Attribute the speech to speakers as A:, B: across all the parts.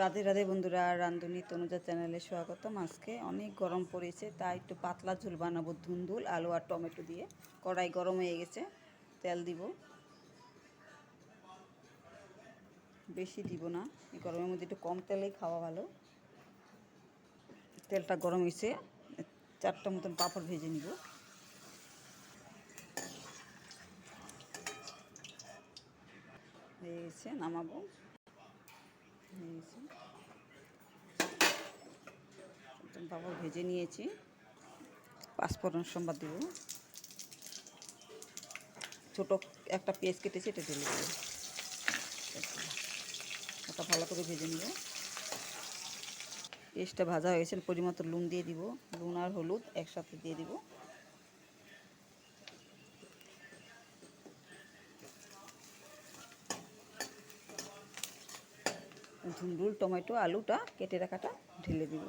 A: রাধে রাধে বন্ধুরা, রান্ধুনি তনুজা চ্যানেলে স্বাগতম। আজকে অনেক গরম পড়েছে, তাই একটু পাতলা ঝোল বানাবো, ধুন্দুল, আলু আর টমেটো দিয়ে। কড়াই গরম হয়ে গেছে, তেল দিব। বেশি দিব না, এই গরমের মধ্যে একটু কম তেলেই খাওয়া ভালো। তেলটা গরম হয়েছে, চারটা মতন পাঁপড় ভেজে নিব। হয়ে গেছে, নামাবো। গেছে ভেজে নিয়েছি। পাঁচফোড়ন সম্বাদ দেব। ছোটো একটা পেঁয়াজ কেটেছি, এটা ঢেলে ওটা ভালো করে ভেজে নিব। পেস্টটা ভাজা হয়ে গেছে পরিমতো লুন দিয়ে দিব। লুন আর হলুদ একসাথে দিয়ে দিব। ধুন্দুল টমেটো, আলুটা কেটে রাখাটা ঢেলে দিব।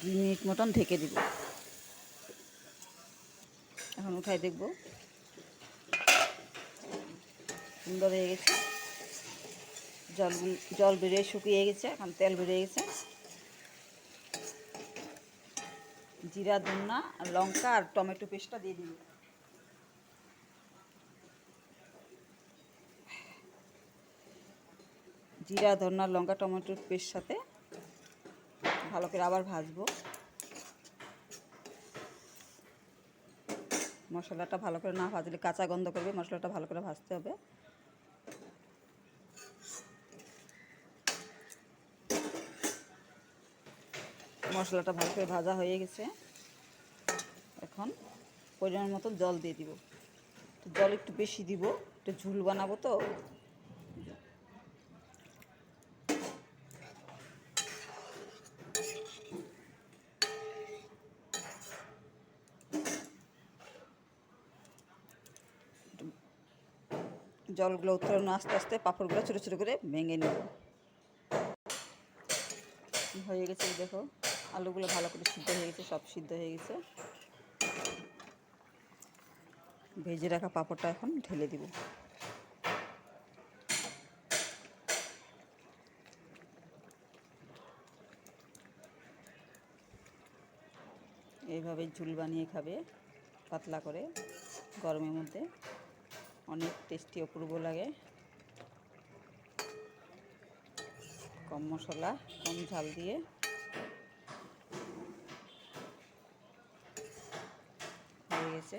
A: দুই মিনিট মতন ঢেকে দিব। এখন উঠাই দেখব। সুন্দর হয়ে গেছে। জল জল বেরিয়ে শুকিয়ে গেছে, এখন তেল বেরিয়ে গেছে। জিরা ধন্না লঙ্কা আর টমেটো পেস্টটা দিয়ে দিবি। জিরা ধন্না লঙ্কা টমেটোর পেস্ট সাথে ভালো করে আবার ভাজবো। মশলাটা ভালো করে না ভাজলে কাঁচা গন্ধ করবে, মশলাটা ভালো করে ভাজতে হবে। মশলাটা ভালো করে ভাজা হয়ে গেছে। এখন পরিমাণ মতো জল দিয়ে দিব। জল একটু বেশি দিব, একটু ঝুল বানাবো তো। জলগুলো উত্তরণ আস্তে আস্তে পাঁপড়গুলো ছোটো ছোটো করে ভেঙে নেব। হয়ে গেছে দেখো। আলুগুলো ভালো করে সিদ্ধ হয়ে গেছে, সব সিদ্ধ হয়ে গেছে। ভেজে রাখা পাঁপড়টা এখন ঢেলে দিব। এইভাবে ঝুল বানিয়ে খাবে, পাতলা করে, গরমের মধ্যে। অনেক টেস্টি, অপূর্ব লাগে। কম মশলা, কম ঝাল দিয়ে। হয়ে গেছে